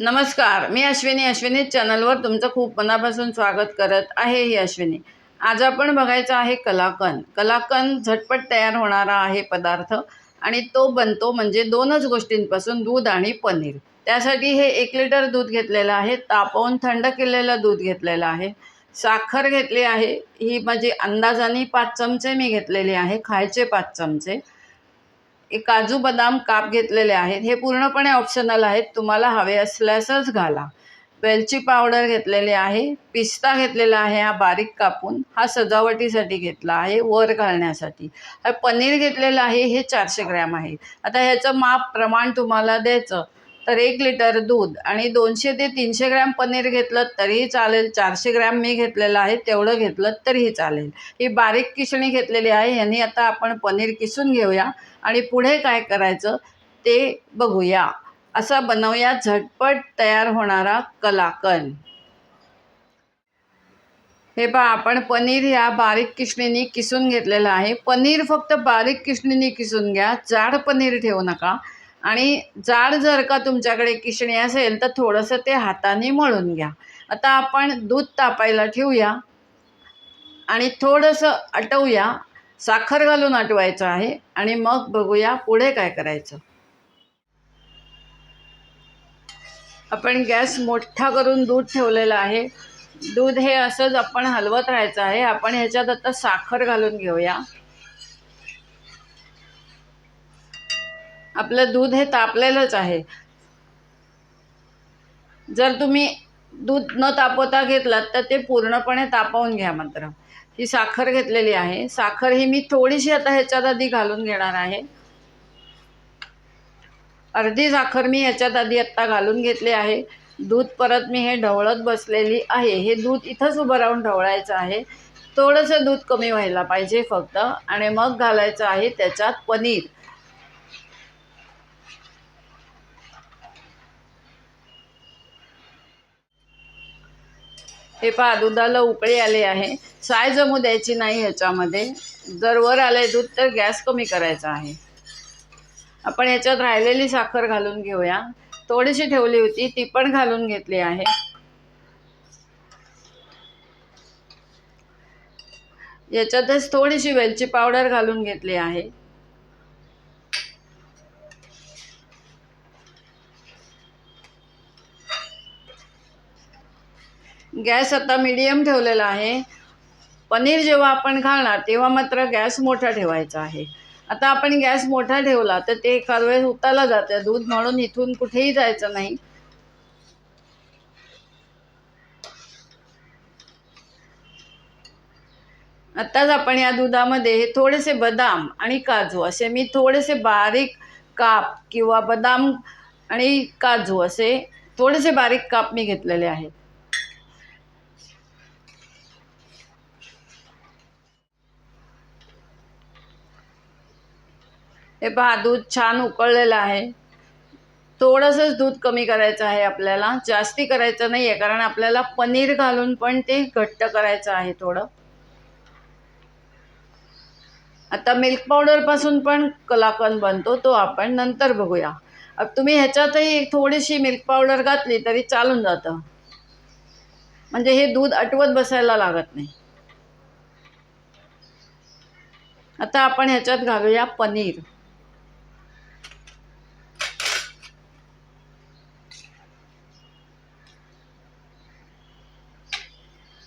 नमस्कार मी अश्विनी. अश्विनी चॅनलवर तुमचं खूप मनापासून स्वागत करत आहे ही अश्विनी. आज आपण बघायचं आहे कलाकंद. कलाकंद झटपट तयार होणारा आहे पदार्थ आणि तो बनतो म्हणजे दोनच गोष्टींपासून दूध आणि पनीर. त्यासाठी हे एक लिटर दूध घेतलेलं आहे तापवून थंड केलेलं दूध घेतलेलं आहे साखर घेतली आहे ही माझी अंदाजाने पाच चमचे मी घेतलेले आहे खायचे पाच चमचे. काजू बदाम काप घेतलेले आहेत. हे पूर्णपणे ऑप्शनल आहेत. तुम्हाला हवे असल्यासच घाला. वेलची पावडर घेतलेली आहे. पिस्ता घेतलेला आहे हा बारीक कापून. हा सजावटीसाठी घेतला आहे वर घालण्यासाठी. पनीर घेतलेलं आहे हे चारशे ग्रॅम आहे. आता ह्याचं माप प्रमाण तुम्हाला द्यायचं. तर एक लिटर दूध आणि दोनशे ते तीनशे ग्रॅम पनीर घेतलं तरीही चालेल. चारशे ग्रॅम मी घेतलेलं आहे तेवढं घेतलं तरीही चालेल. ही बारीक किसणी घेतलेली आहे यांनी आता आपण पनीर किसून घेऊया आणि पुढे काय करायचं ते बघूया. असा बनवूया झटपट तयार होणारा कलाकंद. हे पहा आपण पनीर ह्या बारीक किसणीने किसून घेतलेलं आहे. पनीर फक्त बारीक किसणीने किसून घ्या. जाड पनीर ठेवू नका. आणि जाड जर का तुमच्याकडे किशणी असेल तर थोडंसं ते हाताने मळून घ्या. आता आपण दूध तापायला ठेवूया. आणि थोडंसं आटवूया. साखर घालून आटवायचं आहे. आणि मग बघूया पुढे काय करायचं. आपण गॅस मोठा करून दूध ठेवलेलं आहे. दूध हे असंच आपण हलवत राहायचं आहे. आपण ह्याच्यात आता साखर घालून घेऊया. आपलं दूध हे तापलेलंच आहे. जर तुम्ही दूध न तापवता घेतलात तर ते पूर्णपणे तापवून घ्या मात्र. ही साखर घेतलेली आहे. साखर ही मी थोडीशी आता ह्याच्यात आधी घालून घेणार आहे. अर्धी साखर मी ह्याच्यात आधी आत्ता घालून घेतली आहे. दूध परत मी हे ढवळत बसलेली आहे. हे दूध इथंच उभं राहून ढवळायचं आहे. थोडंसं दूध कमी व्हायला पाहिजे फक्त. आणि मग घालायचं आहे त्याच्यात पनीर. हे पहा दुधाला उकळी आले आहे. साय जमू द्यायची नाही ह्याच्यामध्ये. जर वर आले दूध तर गॅस कमी करायचा आहे. आपण ह्याच्यात राहिलेली साखर घालून घेऊया. थोडीशी ठेवली होती ती पण घालून घेतली आहे. याच्यातच थोडीशी वेलची पावडर घालून घेतली आहे. गॅस आता मीडियम ठेवलेला आहे. पनीर जेव्हा आपण घालणार तेव्हा मात्र गॅस मोठा ठेवायचा आहे. आता आपण गॅस मोठा ठेवला तर ते एखाद वेळेस उताला जातं. दूध म्हणून इथून कुठेही जायचं नाही. आत्ताच आपण या दुधामध्ये हे थोडेसे बदाम आणि काजू असे मी थोडेसे बारीक काप किंवा बदाम आणि काजू असे थोडेसे बारीक काप मी घेतलेले आहेत. हे पहा दूध छान उकळलेलं आहे. थोडंसंच दूध कमी करायचं आहे आपल्याला. जास्ती करायचं नाही आहे कारण आपल्याला पनीर घालून पण ते घट्ट करायचं आहे थोडं. आता मिल्क पावडरपासून पण कलाकंद बनतो तो आपण नंतर बघूया. तुम्ही ह्याच्यातही थोडीशी मिल्क पावडर घातली तरी चालून जातं. म्हणजे हे दूध आटवत बसायला लागत नाही. आता आपण ह्याच्यात घालूया पनीर.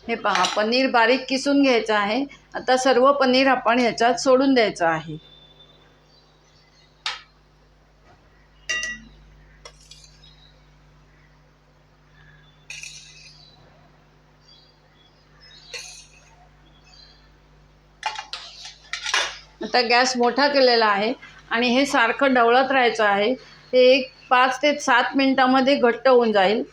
हे पहा पनीर बारीक किसून घ्यायचं आहे. आता सर्व पनीर आपण ह्याच्यात सोडून द्यायचं आहे. आता गॅस मोठा केलेला आहे आणि हे सारखं ढवळत राहायचं आहे. हे एक पाच ते सात मिनटामध्ये घट्ट होऊन जाईल.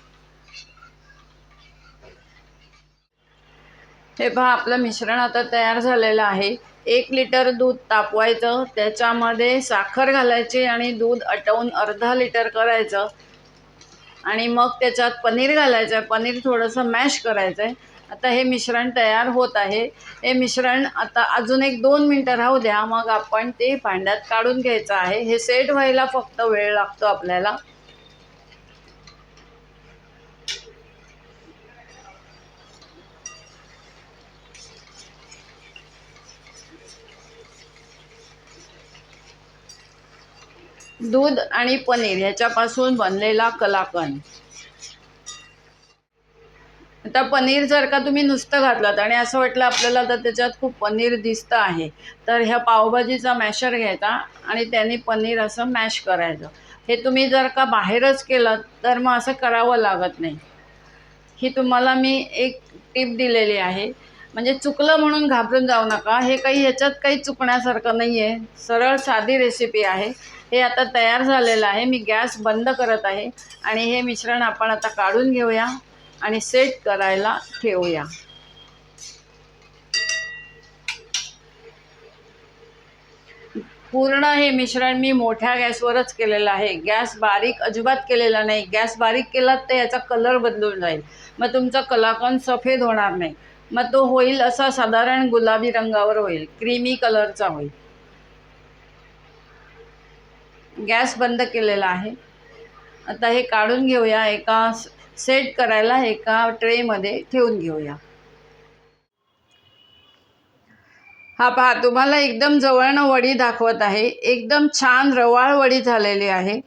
हे पहा आपलं मिश्रण आता तयार झालेलं आहे. एक लिटर दूध तापवायचं त्याच्यामध्ये साखर घालायची आणि दूध आटवून अर्धा लिटर करायचं. आणि मग त्याच्यात पनीर घालायचं आहे पनीर थोडंसं मॅश करायचं आहे आता हे मिश्रण तयार होत आहे. हे मिश्रण आता अजून एक दोन मिनटं राहू द्या मग आपण ते भांड्यात काढून घ्यायचं आहे. हे सेट व्हायला फक्त वेळ लागतो आपल्याला. दूध आणि पनीर ह्याच्यापासून बनलेला कलाकंद. आता पनीर जर का तुम्ही नुसतं घातलात आणि असं वाटलं आपल्याला तर त्याच्यात खूप पनीर दिसतं आहे तर ह्या पावभाजीचा मॅशर घ्यायचा आणि त्याने पनीर असं मॅश करायचं. हे तुम्ही जर का बाहेरच केलं तर मग असं करावं लागत नाही. ही तुम्हाला मी एक टिप दिलेली आहे. म्हणजे चुकलं म्हणून घाबरून जाऊ नका. हे काही ह्याच्यात काही चुकण्यासारखं नाही आहे सरळ साधी रेसिपी आहे. हे आता तयार झालेलं आहे. मी गॅस बंद करत आहे. आणि हे मिश्रण आपण आता काढून घेऊया आणि सेट करायला ठेवूया. पूर्ण हे मिश्रण मी मोठ्या गॅसवरच केलेलं आहे. गॅस बारीक अजिबात केलेला नाही. गॅस बारीक केलात तर याचा कलर बदलून जाईल. मग तुमचा कलाकंद सफेद होणार नाही. मग तो होईल असा साधारण गुलाबी रंगावर होईल क्रीमी कलरचा होईल. गॅस बंद केलेला आहे. आता हे काढून घेऊया एका सेट करायला एका ट्रेमध्ये ठेवून घेऊया. हा पहा तुम्हाला एकदम जवळनं वडी दाखवत आहे. एकदम छान रवाळ वडी झालेली आहे.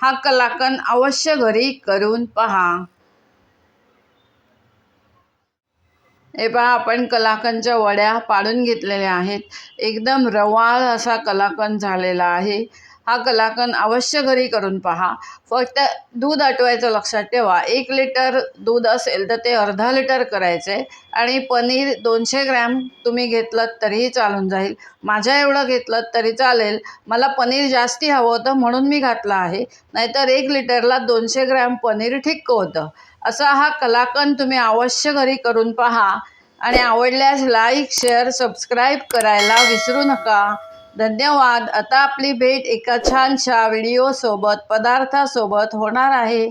हा कलाकन अवश्य घरी करून पहा. हे पहा आपण कलाकंदच्या वड्या पाडून घेतलेल्या आहेत. एकदम रवाळ असा कलाकंद झालेला आहे. हा कलाकंद अवश्य घरी करून पहा. फक्त दूध आटवायचं लक्षात ठेवा. एक लिटर दूध असेल तर ते अर्धा लिटर करायचं आहे आणि पनीर दोनशे ग्रॅम तुम्ही घेतलं तरीही चालून जाईल. माझ्या एवढं घेतलं तरी चालेल. मला पनीर जास्ती हवं होतं म्हणून मी घातलं आहे. नाहीतर एक लिटरला दोनशे ग्रॅम पनीर ठिक्क होतं. असा हा कलाकंद तुम्ही अवश्य घरी करून पहा. आणि आवडल्यास लाईक शेअर सबस्क्राईब करायला विसरू नका. धन्यवाद. आता आपली भेट एका छानशा व्हिडिओसोबत पदार्थासोबत होणार आहे.